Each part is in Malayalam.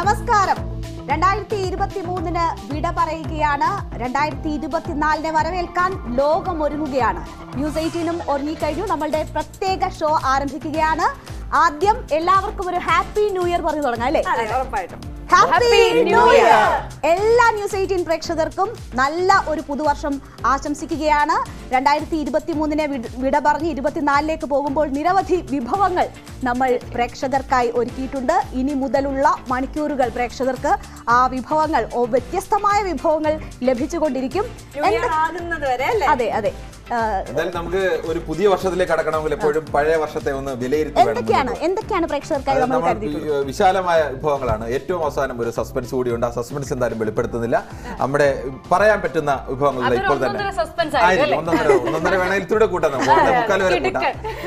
നമസ്കാരം. രണ്ടായിരത്തി ഇരുപത്തി മൂന്നിന് വിട പറയുകയാണ്. രണ്ടായിരത്തി ഇരുപത്തിനാലിനെ വരവേൽക്കാൻ ലോകം ഒരുങ്ങുകയാണ് ന്യൂസ് എയ്റ്റീനും ഒരുങ്ങിക്കഴിഞ്ഞു. നമ്മളുടെ പ്രത്യേക ഷോ ആരംഭിക്കുകയാണ്. ആദ്യം എല്ലാവർക്കും ഒരു ഹാപ്പി ന്യൂ ഇയർ പറഞ്ഞു തുടങ്ങാം അല്ലേ? ഉറപ്പായിട്ടും. ഹാപ്പി ന്യൂ ഇയർ എല്ലാ ന്യൂസ് എയ്റ്റീൻ പ്രേക്ഷകർക്കും നല്ല ഒരു പുതുവർഷം ആശംസിക്കുകയാണ്. രണ്ടായിരത്തി ഇരുപത്തി മൂന്നിനെ വിട പറഞ്ഞ് ഇരുപത്തിനാലിലേക്ക് പോകുമ്പോൾ നിരവധി വിഭവങ്ങൾ നമ്മൾ പ്രേക്ഷകർക്കായി ഒരുക്കിയിട്ടുണ്ട്. ഇനി മുതലുള്ള മണിക്കൂറുകൾ പ്രേക്ഷകർക്ക് ആ വിഭവങ്ങൾ വ്യത്യസ്തമായ വിഭവങ്ങൾ ലഭിച്ചുകൊണ്ടിരിക്കും. അതെ അതെ. എന്തായാലും നമുക്ക് ഒരു പുതിയ വർഷത്തിലേക്ക് കടക്കണമെങ്കിൽ എപ്പോഴും പഴയ വർഷത്തെ ഒന്ന് വിലയിരുത്തി എന്തൊക്കെയാണ്? എന്തൊക്കെയാണ് പ്രേക്ഷകർക്കായി നമ്മൾ വിശാലമായ വിഭവങ്ങളാണ്. ഏറ്റവും അവസാനം ഒരു സസ്പെൻസ് കൂടി ഉണ്ട് ആ സസ്പെൻസ് എന്തായാലും വെളിപ്പെടുത്തുന്നില്ല. നമ്മുടെ പറയാൻ പറ്റുന്ന വിഭവങ്ങൾ ഇപ്പോൾ തന്നെ. ഒന്നൊന്നര ഒന്നൊന്നര വേണമെങ്കിൽ ഇത്തിരി കൂട്ടാം നമുക്ക് മുക്കാൽ വരെ കൂട്ടാം.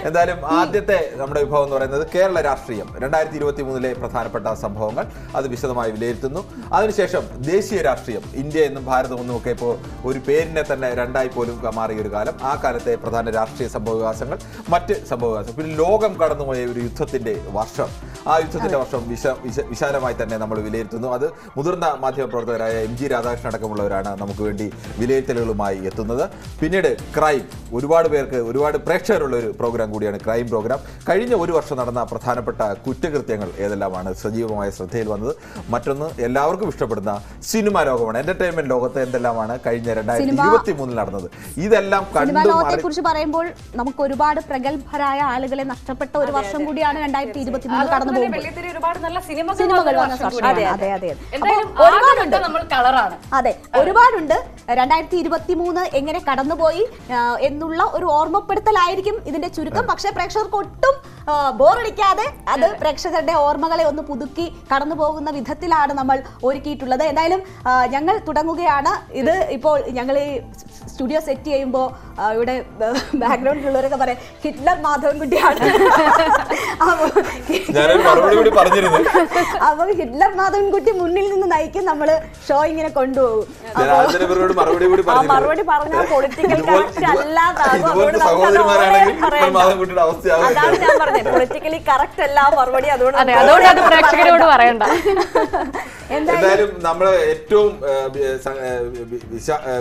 എന്തായാലും ആദ്യത്തെ നമ്മുടെ വിഭവം എന്ന് പറയുന്നത് കേരള രാഷ്ട്രീയം. രണ്ടായിരത്തി ഇരുപത്തി മൂന്നിലെ പ്രധാനപ്പെട്ട സംഭവങ്ങൾ. അത് വിശദമായി വിലയിരുത്തുന്നു. അതിനുശേഷം ദേശീയ രാഷ്ട്രീയം. ഇന്ത്യ എന്നും ഭാരതം എന്നും ഒക്കെ ഇപ്പോൾ ഒരു പേരിനെ തന്നെ രണ്ടായി പോലും മാറിയ ഒരു കാലം. ആ കാലത്തെ പ്രധാന രാഷ്ട്രീയ സംഭവവികാസങ്ങൾ മറ്റ് സംഭവവികാസങ്ങൾ. പിന്നെ ലോകം കടന്നുപോയ ഒരു യുദ്ധത്തിന്റെ വർഷം. ആ യുദ്ധത്തിന്റെ വർഷം വിശ വിശ- വിശാലമായി തന്നെ നമ്മൾ വിലയിരുത്തുന്നു. അത് മുതിർന്ന മാധ്യമപ്രവർത്തകരായ എം ജി രാധാകൃഷ്ണൻ അടക്കമുള്ളവരാണ് നമുക്ക് വേണ്ടി വിലയിരുത്തലുകളുമായി എത്തുന്നത്. പിന്നീട് ക്രൈം. ഒരുപാട് പേർക്ക് ഒരുപാട് പ്രേക്ഷകരുള്ള ഒരു പ്രോഗ്രാം കൂടിയാണ് ക്രൈം പ്രോഗ്രാം. കഴിഞ്ഞ ഒരു വർഷം നടന്ന പ്രധാനപ്പെട്ട കുറ്റകൃത്യങ്ങൾ ഏതെല്ലാമാണ്? സജീവമായ ശ്രദ്ധയിൽ വന്നത്. മറ്റൊന്ന് എല്ലാവർക്കും ഇഷ്ടപ്പെടുന്ന സിനിമാ ലോകമാണ്. എന്റർടൈൻമെന്റ് ലോകത്ത് എന്തെല്ലാമാണ് കഴിഞ്ഞ രണ്ടായിരത്തി ഇരുപത്തി മൂന്നിൽ നടന്നത്? ഇതെല്ലാം സിനിമാ ലോകത്തെ കുറിച്ച് പറയുമ്പോൾ നമുക്ക് ഒരുപാട് പ്രഗത്ഭരായ ആളുകളെ നഷ്ടപ്പെട്ട ഒരു വർഷം കൂടിയാണ് രണ്ടായിരത്തി ഇരുപത്തി മൂന്ന് കടന്നു പോകുന്നത്. ഒരുപാട് നല്ല സിനിമകൾ സിനിമകൾ വന്ന വന്ന വർഷം കൂടിയാണ്. അതെ, അതെ, അതെ. എന്തായാലും അപ്പോൾ ഒരുപാടുണ്ട്. നമ്മൾ കളറാണ്. അതെ ഒരുപാടുണ്ട്. രണ്ടായിരത്തി ഇരുപത്തി മൂന്ന് എങ്ങനെ കടന്നുപോയി എന്നുള്ള ഒരു ഓർമ്മപ്പെടുത്തലായിരിക്കും ഇതിന്റെ ചുരുക്കം. പക്ഷെ പ്രേക്ഷകർക്ക് ഒട്ടും ബോറടിക്കാതെ അത് പ്രേക്ഷകരുടെ ഓർമ്മകളെ ഒന്ന് പുതുക്കി കടന്നു പോകുന്ന വിധത്തിലാണ് നമ്മൾ ഒരുക്കിയിട്ടുള്ളത്. എന്തായാലും ഞങ്ങൾ തുടങ്ങുകയാണ്. ഇത് ഇപ്പോൾ ഞങ്ങൾ ഈ സ്റ്റുഡിയോ സെറ്റ് ചെയ്യുമ്പോൾ ഇവിടെ ബാക്ക്ഗ്രൗണ്ടിലുള്ളവരൊക്കെ പറയാം ഹിറ്റ്ലർ മാധവൻകുട്ടിയാണ്. അപ്പൊ ഹിറ്റ്ലർ മാധവൻകുട്ടി മുന്നിൽ നിന്ന് നയിക്കും നമ്മൾ ഷോ ഇങ്ങനെ കൊണ്ടുപോകും. മറുപടി പറഞ്ഞാൽ പൊളിറ്റിക്കൽ കറക്റ്റ് അല്ലാതാകും. അതാണ് ഞാൻ പറഞ്ഞത്. പൊളിറ്റിക്കലി കറക്റ്റ് അല്ല മറുപടി അതുകൊണ്ട് അതുകൊണ്ട് അത് പ്രേക്ഷകരോട് പറയണ്ട. എന്തായാലും നമ്മൾ ഏറ്റവും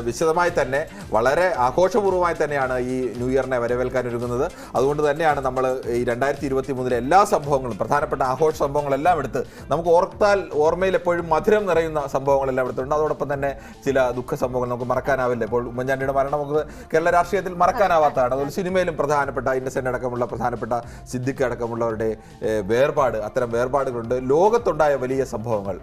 വിശദമായി തന്നെ വളരെ ആഘോഷപൂർവമായി തന്നെയാണ് ഈ ന്യൂ ഇയറിനെ വരവേൽക്കാൻ ഒരുങ്ങുന്നത്. അതുകൊണ്ട് തന്നെയാണ് നമ്മൾ ഈ രണ്ടായിരത്തി ഇരുപത്തി മൂന്നിലെ എല്ലാ സംഭവങ്ങളും പ്രധാനപ്പെട്ട ആഘോഷ സംഭവങ്ങളെല്ലാം എടുത്ത് നമുക്ക് ഓർത്താൽ ഓർമ്മയിൽ എപ്പോഴും മധുരം നിറയുന്ന സംഭവങ്ങളെല്ലാം എടുത്തിട്ടുണ്ട്. അതോടൊപ്പം തന്നെ ചില ദുഃഖ സംഭവങ്ങൾ നമുക്ക് മറക്കാനാവില്ല. ഇപ്പോൾ ഉമ്മൻചാണ്ടിയുടെ മരണം നമുക്ക് കേരള രാഷ്ട്രീയത്തിൽ മറക്കാനാവാത്തതാണ്. അതുപോലെ സിനിമയിലും പ്രധാനപ്പെട്ട ഇന്നസെന്റ് അടക്കമുള്ള പ്രധാനപ്പെട്ട സിദ്ദിഖ് അടക്കമുള്ളവരുടെ വേർപാട് അത്തരം വേർപാടുകളുണ്ട്. ലോകത്തുണ്ടായ വലിയ സംഭവങ്ങൾ.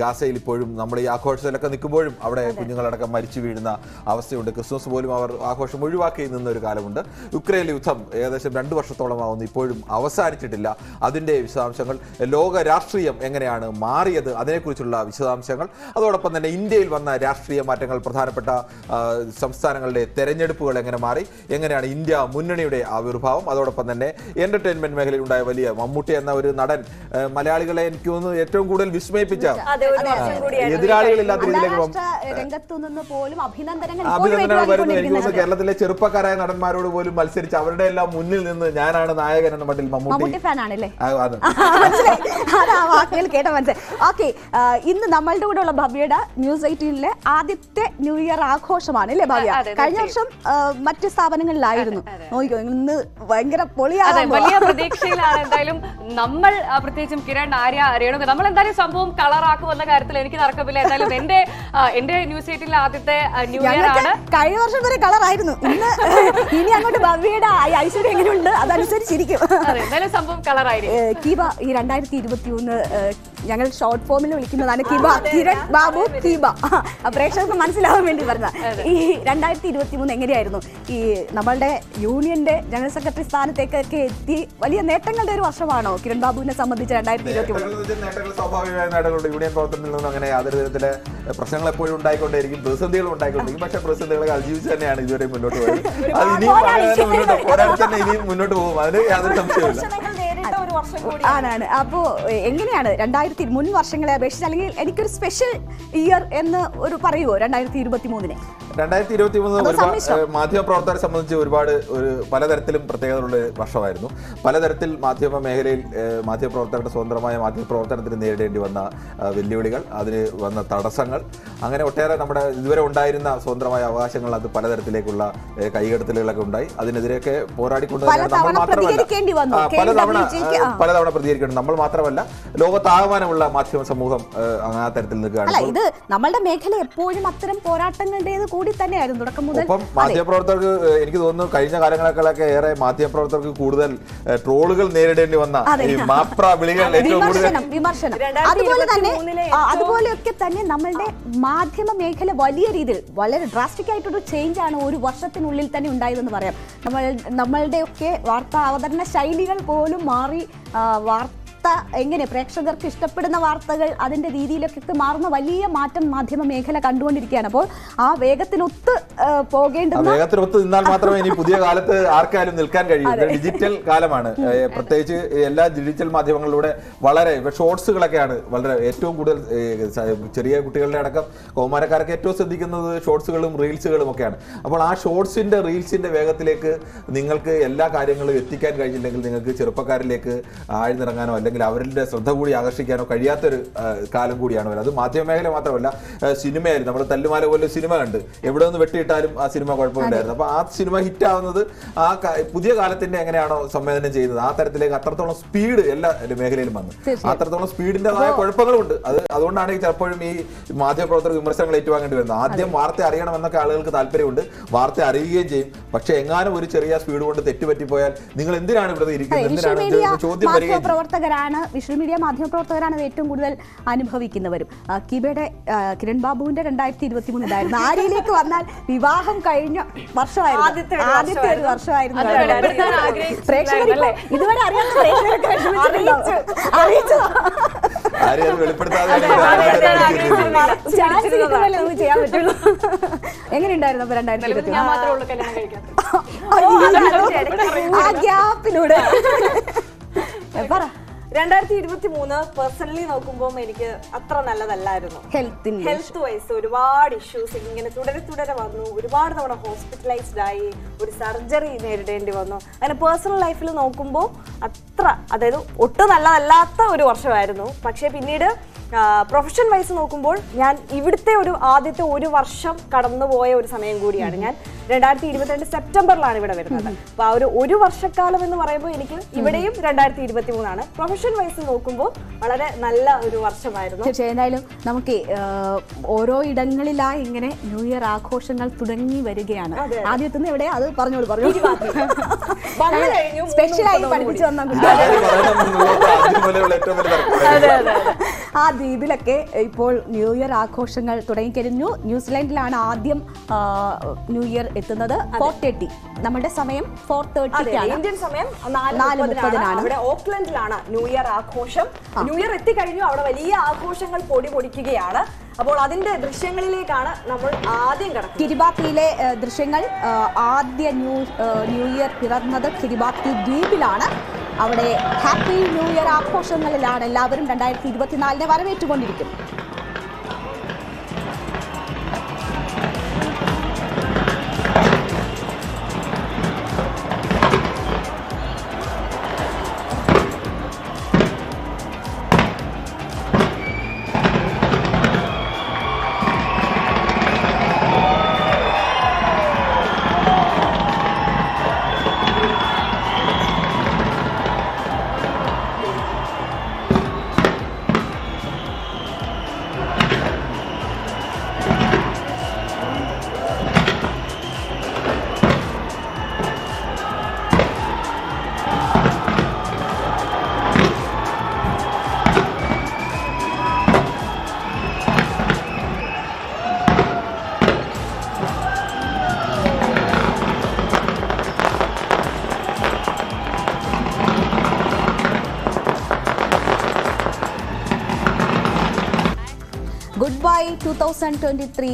ഗാസയിൽ ഇപ്പോഴും നമ്മൾ ഈ ആഘോഷത്തിലൊക്കെ നിൽക്കുമ്പോഴും അവിടെ കുഞ്ഞുങ്ങളടക്കം മരിച്ചു വീഴുന്ന അവസ്ഥയുണ്ട്. ക്രിസ്മസ് പോലും അവർ ആഘോഷം ഒഴിവാക്കി നിന്ന ഒരു കാലമുണ്ട്. യുക്രൈൻ യുദ്ധം ഏകദേശം രണ്ട് വർഷത്തോളമാവുന്നു. ഇപ്പോഴും അവസാനിച്ചിട്ടില്ല. അതിന്റെ വിശദാംശങ്ങൾ ലോക രാഷ്ട്രീയം എങ്ങനെയാണ് മാറിയത് അതിനെക്കുറിച്ചുള്ള വിശദാംശങ്ങൾ അതോടൊപ്പം തന്നെ ഇന്ത്യയിൽ വന്ന രാഷ്ട്രീയ മാറ്റങ്ങൾ പ്രധാനപ്പെട്ട സംസ്ഥാനങ്ങളുടെ തെരഞ്ഞെടുപ്പുകൾ എങ്ങനെ മാറി എങ്ങനെയാണ് ഇന്ത്യ മുന്നണിയുടെ ആവിർഭാവം അതോടൊപ്പം തന്നെ എന്റർടൈൻമെന്റ് മേഖലയിൽ ഉണ്ടായ വലിയ മമ്മൂട്ടി എന്ന ഒരു നടൻ മലയാളികളെ എനിക്ക് തോന്നുന്നു ഏറ്റവും കൂടുതൽ വിസ്മയിപ്പിച്ച എതിരാളികളില്ലാത്ത രീതിയിലേക്ക് രംഗത്തു നിന്ന് പോലും അഭിനന്ദനങ്ങൾ ഇപ്പോഴും അഭിനന്ദനങ്ങൾ വരുന്നു എനിക്ക് തോന്നുന്നു കേരളത്തിലെ ചെറുപ്പക്കാരായ നടന്മാരോട് പോലും മത്സരിച്ച് അവരുടെ എല്ലാം മുന്നിൽ നിന്ന് ഞാനാണ് നായകൻ എന്ന മട്ടിൽ മമ്മൂട്ടി. ഫാൻ ആണല്ലേ ആ, അത്. അത് ആ വാക്കുകൾ കേട്ട മനസ്സിലായി ഓക്കെ ഇന്ന് നമ്മളുടെ കൂടെ ഉള്ള ഭവ്യയുടെ ന്യൂസ് എയ്റ്റീനിലെ ആദ്യത്തെ ന്യൂ ഇയർ ആഘോഷമാണ് അല്ലേ ഭവ്യ? കഴിഞ്ഞ വർഷം മറ്റ് സ്ഥാപനങ്ങളിലായിരുന്നു. നോക്കിയോ ഇന്ന് ഭയങ്കര പൊളിയാണ് വലിയ പ്രതീക്ഷയിലാണ് എന്തായാലും നമ്മൾ പ്രത്യേകിച്ചും കിരൺ ആര്യ രേണുക നമ്മൾ എന്തായാലും സംഭവം കളറാക്കും എന്ന കാര്യത്തിൽ എനിക്ക് നടക്കില്ല എന്തായാലും എന്റെ എന്റെ ന്യൂസ് എയ്റ്റിൽ ആദ്യത്തെ ന്യൂ ഇയർ ആണ്. കഴിഞ്ഞ വർഷം വരെ കളറായിരുന്നു. ആയിരുന്നു ഇനി അങ്ങോട്ട് ഭവ്യയുടെ ഐശ്വര്യം എങ്ങനെയുണ്ട് അതനുസരിച്ചിരിക്കും. അതെ എന്തായാലും സംഭവം കളറായിരിക്കും. കീബ ഈ രണ്ടായിരത്തി ഇരുപത്തി ഒന്ന് ഞങ്ങൾ ഷോർട്ട് ഫോമിൽ വിളിക്കുന്നതാണ് കിബ. കിരൺ ബാബു കിബ. ആ, പ്രേക്ഷകർക്ക് മനസ്സിലാവാൻ വേണ്ടി പറഞ്ഞ ഈ രണ്ടായിരത്തി ഇരുപത്തി മൂന്ന് എങ്ങനെയായിരുന്നു? ഈ നമ്മളുടെ യൂണിയന്റെ ജനറൽ സെക്രട്ടറി സ്ഥാനത്തേക്കൊക്കെ എത്തി. വലിയ നേട്ടങ്ങളുടെ ഒരു വർഷമാണോ കിരൺ ബാബുവിനെ സംബന്ധിച്ച് രണ്ടായിരത്തി ഇരുപത്തി മൂന്ന് സ്വാഭാവികമായ നേട്ടങ്ങളുണ്ട്. യൂണിയൻ പ്രവർത്തനത്തിൽ നിന്നും അങ്ങനെ യാതൊരു വിധത്തിലെ പ്രശ്നങ്ങൾ എപ്പോഴും ഉണ്ടായിക്കൊണ്ടേയിരിക്കും. പ്രതിസന്ധികൾ ഉണ്ടായിക്കൊണ്ടിരിക്കും പക്ഷേ പ്രതിസന്ധികളെ അതിജീവിച്ച് തന്നെയാണ് ഇതുവരെ മുന്നോട്ട് പോയത്. അത് ഇനിയും അങ്ങനെ തന്നെ മുന്നോട്ട് പോരാടി തന്നെ ഇനിയും മുന്നോട്ട് പോകും അതിന് യാതൊരു സംശയമില്ല ആണാണ്. അപ്പോ എങ്ങനെയാണ് രണ്ടായിരത്തി മുൻ വർഷങ്ങളെ അപേക്ഷിച്ച് അല്ലെങ്കിൽ എനിക്കൊരു സ്പെഷ്യൽ ഇയർ എന്ന് ഒരു പറയുമോ രണ്ടായിരത്തി ഇരുപത്തി മൂന്നിനെ രണ്ടായിരത്തി ഇരുപത്തി മൂന്ന് മാധ്യമപ്രവർത്തകരെ സംബന്ധിച്ച് ഒരുപാട് ഒരു പലതരത്തിലും പ്രത്യേകതയുള്ള വർഷമായിരുന്നു. പലതരത്തിൽ മാധ്യമ മേഖലയിൽ മാധ്യമപ്രവർത്തകരുടെ സ്വതന്ത്രമായ മാധ്യമപ്രവർത്തനത്തിന് നേരിടേണ്ടി വന്ന വെല്ലുവിളികൾ അതിന് വന്ന തടസ്സങ്ങൾ അങ്ങനെ ഒട്ടേറെ നമ്മുടെ ഇതുവരെ ഉണ്ടായിരുന്ന സ്വതന്ത്രമായ അവകാശങ്ങൾ അത് പലതരത്തിലേക്കുള്ള കൈകെടുത്തലുകളൊക്കെ ഉണ്ടായി. അതിനെതിരെയൊക്കെ പോരാടിക്കൊണ്ട് നമ്മൾ പലതവണ മാത്രമല്ല. പലതവണ പ്രതികരിക്കണം നമ്മൾ മാത്രമല്ല ലോകത്താകമാനമുള്ള മാധ്യമ സമൂഹം അങ്ങനെ ആ തരത്തിൽ നിൽക്കുകയാണ്. ഇത് നമ്മളുടെ മേഖല എപ്പോഴും അത്തരം പോരാട്ടങ്ങളുടേത് കൂടി തന്നെയായിരുന്നു തുടക്കം മുതൽ. മാധ്യമപ്രവർത്തകർക്ക് എനിക്ക് തോന്നുന്നു കഴിഞ്ഞ കാലങ്ങളൊക്കെ ഏറെ മാധ്യമപ്രവർത്തകർക്ക് കൂടുതൽ ട്രോളുകൾ നേരിടേണ്ടി വന്ന ഈ മാപ്ര വിളികൾ വിമർശനം വിമർശനം. അതുപോലെ തന്നെ അതുപോലെയൊക്കെ തന്നെ നമ്മളുടെ മാധ്യമ മേഖല വലിയ രീതിയിൽ വളരെ ഡ്രാസ്റ്റിക് ആയിട്ടൊരു ചേഞ്ച് ആണ് ഒരു വർഷത്തിനുള്ളിൽ തന്നെ ഉണ്ടായതെന്ന് പറയാം. നമ്മൾ നമ്മളുടെയൊക്കെ വാർത്താ അവതരണ ശൈലികൾ പോലും മാറി ആ, വാർത്ത എങ്ങനെ? പ്രേക്ഷകർക്ക് ഇഷ്ടപ്പെടുന്ന വാർത്തകൾ അതിന്റെ രീതിയിലൊക്കെ മാറുന്ന വലിയ മാറ്റം മാധ്യമ മേഖല കണ്ടുകൊണ്ടിരിക്കുകയാണ്. അപ്പോൾ ആ വേഗത്തിനൊത്ത് പോകേണ്ടത് വേഗത്തിനൊത്ത് നിന്നാൽ മാത്രമേ ഇനി പുതിയ കാലത്ത് ആർക്കാലും നിൽക്കാൻ കഴിയൂ. ഡിജിറ്റൽ കാലമാണ്. പ്രത്യേകിച്ച് എല്ലാ ഡിജിറ്റൽ മാധ്യമങ്ങളിലൂടെ വളരെ ഷോർട്സുകളൊക്കെയാണ് വളരെ ഏറ്റവും കൂടുതൽ ചെറിയ കുട്ടികളുടെ അടക്കം കൗമാരക്കാരൊക്കെ ഏറ്റവും ശ്രദ്ധിക്കുന്നത് ഷോർട്സുകളും റീൽസുകളും ഒക്കെയാണ്. അപ്പോൾ ആ ഷോർട്സിന്റെ റീൽസിന്റെ വേഗത്തിലേക്ക് നിങ്ങൾക്ക് എല്ലാ കാര്യങ്ങളും എത്തിക്കാൻ കഴിഞ്ഞില്ലെങ്കിൽ നിങ്ങൾക്ക് ചെറുപ്പക്കാരിലേക്ക് ആഴ്ന്നിറങ്ങാനോ അല്ലെങ്കിൽ അവരുടെ ശ്രദ്ധ കൂടി ആകർഷിക്കാനോ കഴിയാത്തൊരു കാലം കൂടിയാണ് വരുന്നത്. അത് മാധ്യമ മേഖല മാത്രമല്ല സിനിമയായാലും. സിനിമയായിരുന്നു നമ്മൾ തല്ലുമാല പോലെ സിനിമ കണ്ട് എവിടെ നിന്ന് വെട്ടിയിട്ടാലും ആ സിനിമ കുഴപ്പമില്ലായിരുന്നു അപ്പൊ ആ സിനിമ ഹിറ്റ് ആവുന്നത് ആ പുതിയ കാലത്തിന്റെ എങ്ങനെയാണോ സംവേദനം ചെയ്യുന്നത്? ആ തരത്തിലേക്ക് അത്രത്തോളം സ്പീഡ് എല്ലാ മേഖലയിലും വന്നു. അത്രത്തോളം സ്പീഡിന്റേതായ കുഴപ്പങ്ങളുണ്ട്. അത് അതുകൊണ്ടാണ് ചിലപ്പോഴും ഈ മാധ്യമപ്രവർത്തകർ വിമർശനങ്ങൾ ഏറ്റുവാങ്ങേണ്ടി വരുന്നത്. ആദ്യം വാർത്ത അറിയണം എന്നൊക്കെ ആളുകൾക്ക് താല്പര്യമുണ്ട്. വാർത്ത അറിയുകയും ചെയ്യും. പക്ഷെ എങ്ങാനും ഒരു ചെറിയ സ്പീഡ് കൊണ്ട് തെറ്റുപറ്റിപ്പോയാൽ നിങ്ങൾ എന്തിനാണ് ഇവിടെ ഇരിക്കുന്നത്? എന്തിനാണ് ചോദ്യം വരികയും മാധ്യമപ്രവർത്തകരാണ് വിഷ്വൽ മീഡിയ മാധ്യമപ്രവർത്തകരാണ് ഏറ്റവും കൂടുതൽ അനുഭവിക്കുന്നവരും. കിബയുടെ കിരൺ ബാബുവിന്റെ രണ്ടായിരത്തി ഇരുപത്തി മൂന്നിലായിരുന്നു ആര്യയിലേക്ക് വന്നാൽ വിവാഹം കഴിഞ്ഞ വർഷമായിരുന്നു. ആദ്യത്തെ ഒരു ആദ്യത്തെ വർഷമായിരുന്നു. പ്രേക്ഷകർ അല്ലേ? ഇതുവരെ അറിയാത്ത. അറിയിച്ചു. എങ്ങനെയുണ്ടായിരുന്നു അപ്പൊ രണ്ടായിരത്തി ഇരുപത്തി ആ ഗ്യാപ്പിലൂടെ. പറ. രണ്ടായിരത്തി ഇരുപത്തി മൂന്ന് പേഴ്സണലി നോക്കുമ്പോൾ എനിക്ക് അത്ര നല്ലതല്ലായിരുന്നു. ഹെൽത്ത് ഹെൽത്ത് വൈസ് ഒരുപാട് ഇഷ്യൂസ് ഇങ്ങനെ തുടരെ തുടരെ വന്നു. ഒരുപാട് തവണ ഹോസ്പിറ്റലൈസ്ഡ് ആയി. ഒരു സർജറി നേരിടേണ്ടി വന്നു. അങ്ങനെ പേഴ്സണൽ ലൈഫിൽ നോക്കുമ്പോൾ അത്ര അതായത് ഒട്ടും നല്ലതല്ലാത്ത ഒരു വർഷമായിരുന്നു. പക്ഷേ പിന്നീട് പ്രൊഫഷൻ വൈസ് നോക്കുമ്പോൾ ഞാൻ ഇവിടുത്തെ ഒരു ആദ്യത്തെ ഒരു വർഷം കടന്നുപോയ ഒരു സമയം കൂടിയാണ് ഞാൻ. രണ്ടായിരത്തി ഇരുപത്തിരണ്ട് സെപ്റ്റംബറിലാണ് ഇവിടെ വരുന്നത്. അപ്പൊ ആ ഒരു ഒരു വർഷക്കാലം എന്ന് പറയുമ്പോൾ എനിക്ക് ഇവിടെയും രണ്ടായിരത്തി ഇരുപത്തി മൂന്നാണ് പ്രൊഫഷൻ വൈസ് നോക്കുമ്പോൾ വളരെ നല്ല ഒരു വർഷമായിരുന്നു. തീർച്ചയായും. നമുക്ക് ഓരോ ഇടങ്ങളിലായി ഇങ്ങനെ ന്യൂ ഇയർ ആഘോഷങ്ങൾ തുടങ്ങി വരികയാണ്. ആദ്യത്തിന് ആദ്യത്തുനിന്ന് എവിടെയാ അത് പറഞ്ഞോളൂ പറഞ്ഞു സ്പെഷ്യലായി പഠിപ്പിച്ചു വന്ന ദ്വീപിലൊക്കെ ഇപ്പോൾ ന്യൂ ഇയർ ആഘോഷങ്ങൾ തുടങ്ങിക്കഴിഞ്ഞു. ന്യൂസിലാൻഡിലാണ് ആദ്യം ന്യൂ ഇയർ എത്തുന്നത്. ഫോർ തേർട്ടി നമ്മുടെ സമയം ഫോർ തേർട്ടി ഇന്ത്യൻ സമയം നാല് മുപ്പതിനാണ്. ഇവിടെ ഓക്ലൻഡിലാണ് ന്യൂ ഇയർ ആഘോഷം. ന്യൂ ഇയർ എത്തിക്കഴിഞ്ഞു അവിടെ വലിയ ആഘോഷങ്ങൾ പൊടി പൊടിക്കുകയാണ്. അപ്പോൾ അതിന്റെ ദൃശ്യങ്ങളിലേക്കാണ് നമ്മൾ ആദ്യം കിടക്കുന്നത്. കിരിബാത്തിയിലെ ദൃശ്യങ്ങൾ ആദ്യ ന്യൂ ന്യൂ ഇയർ പിറന്നത് കിരിബാത്തി ദ്വീപിലാണ്. അവിടെ ഹാപ്പി ന്യൂ ഇയർ ആഘോഷങ്ങളിലാണ് എല്ലാവരും രണ്ടായിരത്തി ഇരുപത്തിനാലിനെ വരവേറ്റുകൊണ്ടിരിക്കുന്നത്. തൗസൻഡ് ട്വന്റി ത്രീ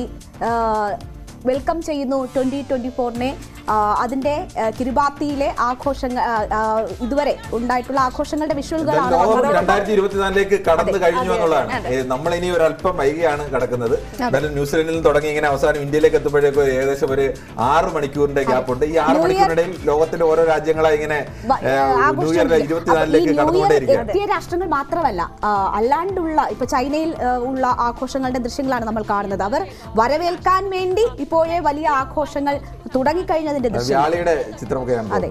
വെൽക്കം ചെയ്യുന്നു ട്വന്റി ട്വന്റി ഫോറിനെ അതിന്റെ കിരുബാത്തിയിലെ ആഘോഷങ്ങൾ ഇതുവരെ ഉണ്ടായിട്ടുള്ള ആഘോഷങ്ങളുടെ വിഷ്വലുകളാണ് രണ്ടായിരത്തി ഇരുപത്തിനാലിലേക്ക് കടന്നു കഴിഞ്ഞു എന്നുള്ളതാണ്. നമ്മൾ ഇനി ഒരല്പം വൈകിയാണ് കടക്കുന്നത്. ന്യൂസിലൻഡിൽ നിന്ന് തുടങ്ങി ഇങ്ങനെ അവസാനം ഇന്ത്യയിലേക്ക് എത്തുമ്പോഴേക്കും ഏകദേശം ഒരു ആറ് മണിക്കൂറിന്റെ ഗ്യാപ്പ് ഉണ്ട്. ഈ ആറ് മണിക്കൂറിനിടയിൽ ലോകത്തിന്റെ ഓരോ രാജ്യങ്ങളായി ഇങ്ങനെ ഇരുപത്തിനാലിലേക്ക് എത്തിയ രാഷ്ട്രങ്ങൾ മാത്രമല്ല അല്ലാണ്ടുള്ള ഇപ്പൊ ചൈനയിൽ ഉള്ള ആഘോഷങ്ങളുടെ ദൃശ്യങ്ങളാണ് നമ്മൾ കാണുന്നത്. അവർ വരവേൽക്കാൻ വേണ്ടി ഇപ്പോഴേ വലിയ ആഘോഷങ്ങൾ തുടങ്ങിക്കഴിഞ്ഞതിന്റെ ദൃശ്യം അതെ.